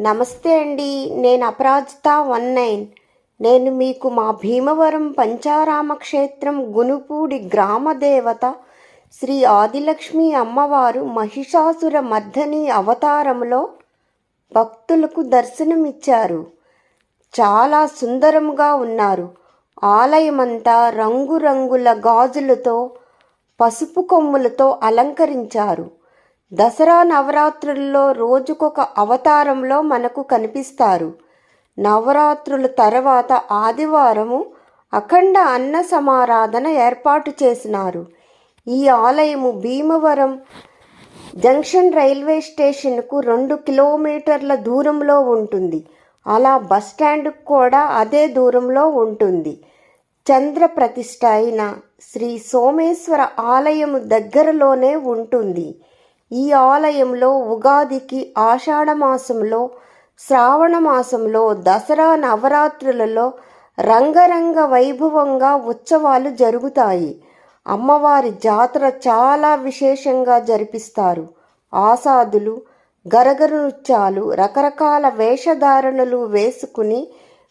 నమస్తే అండి నేను అపరాజిత వన్ నైన్. నేను మీకు మా భీమవరం పంచారామ క్షేత్రం గునుపూడి గ్రామ దేవత శ్రీ ఆదిలక్ష్మి అమ్మవారు మహిషాసుర మర్ధని అవతారంలో భక్తులకు దర్శనమిచ్చారు. చాలా సుందరముగా ఉన్నారు. ఆలయమంతా రంగురంగుల గాజులతో పసుపు కొమ్ములతో అలంకరించారు. దసరా నవరాత్రుల్లో రోజుకొక అవతారంలో మనకు కనిపిస్తారు. నవరాత్రుల తర్వాత ఆదివారము అఖండ అన్న సమారాధన ఏర్పాటు చేసినారు. ఈ ఆలయము భీమవరం జంక్షన్ రైల్వే స్టేషన్కు రెండు కిలోమీటర్ల దూరంలో ఉంటుంది. అలా బస్ కూడా అదే దూరంలో ఉంటుంది. చంద్ర ప్రతిష్ఠ అయిన శ్రీ సోమేశ్వర ఆలయము దగ్గరలోనే ఉంటుంది. ఈ ఆలయంలో ఉగాదికి ఆషాఢ మాసంలో శ్రావణ మాసంలో దసరా నవరాత్రులలో రంగరంగ వైభవంగా ఉత్సవాలు జరుగుతాయి. అమ్మవారి జాతర చాలా విశేషంగా జరిపిస్తారు. ఆసాదులు గరగరు నృత్యాలు రకరకాల వేషధారణలు వేసుకుని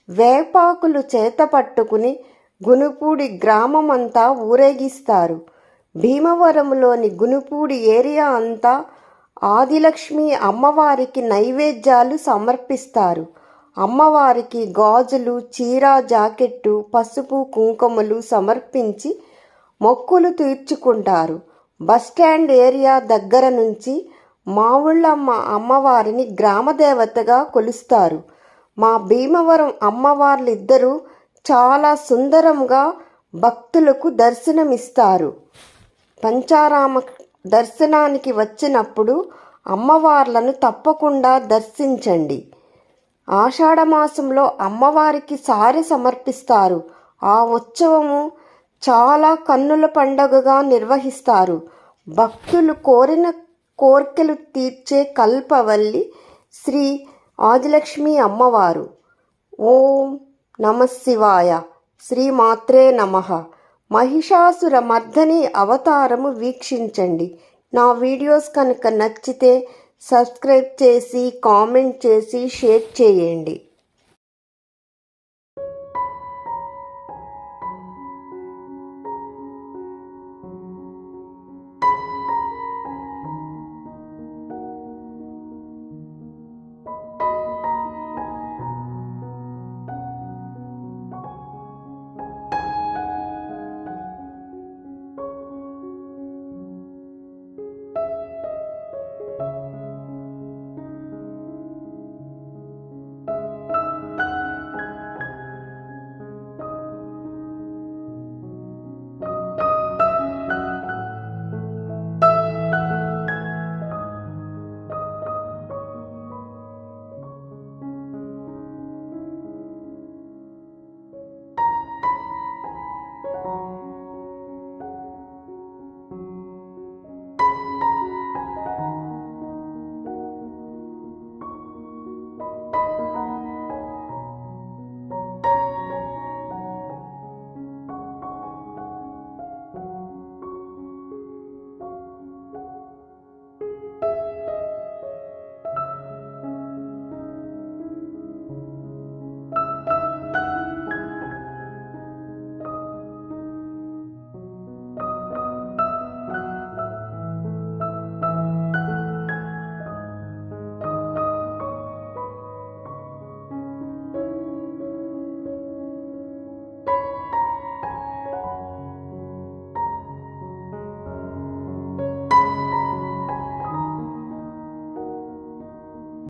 వేపాకులు చేత పట్టుకుని గునుపూడి గ్రామమంతా ఊరేగిస్తారు. భీమవరంలోని గునుపూడి ఏరియా అంతా ఆదిలక్ష్మి అమ్మవారికి నైవేద్యాలు సమర్పిస్తారు. అమ్మవారికి గాజులు చీర జాకెట్టు పసుపు కుంకుమలు సమర్పించి మొక్కులు తీర్చుకుంటారు. బస్టాండ్ ఏరియా దగ్గర నుంచి మావుళ్ళమ్మ అమ్మవారిని గ్రామదేవతగా కొలుస్తారు. మా భీమవరం అమ్మవార్లిద్దరూ చాలా సుందరంగా భక్తులకు దర్శనమిస్తారు. పంచారామ దర్శనానికి వచ్చినప్పుడు అమ్మవార్లను తప్పకుండా దర్శించండి. ఆషాఢమాసంలో అమ్మవారికి సారి సమర్పిస్తారు. ఆ ఉత్సవము చాలా కన్నుల పండగగా నిర్వహిస్తారు. భక్తులు కోరిన కోర్కెలు తీర్చే కల్పవల్లి శ్రీ ఆదిలక్ష్మి అమ్మవారు. ఓం నమ శివాయ. శ్రీమాత్రే నమ. మహిషాసుర మర్దని అవతారము వీక్షించండి. నా వీడియోస్ కనుక నచ్చితే సబ్స్క్రైబ్ చేసి కామెంట్ చేసి షేర్ చేయండి.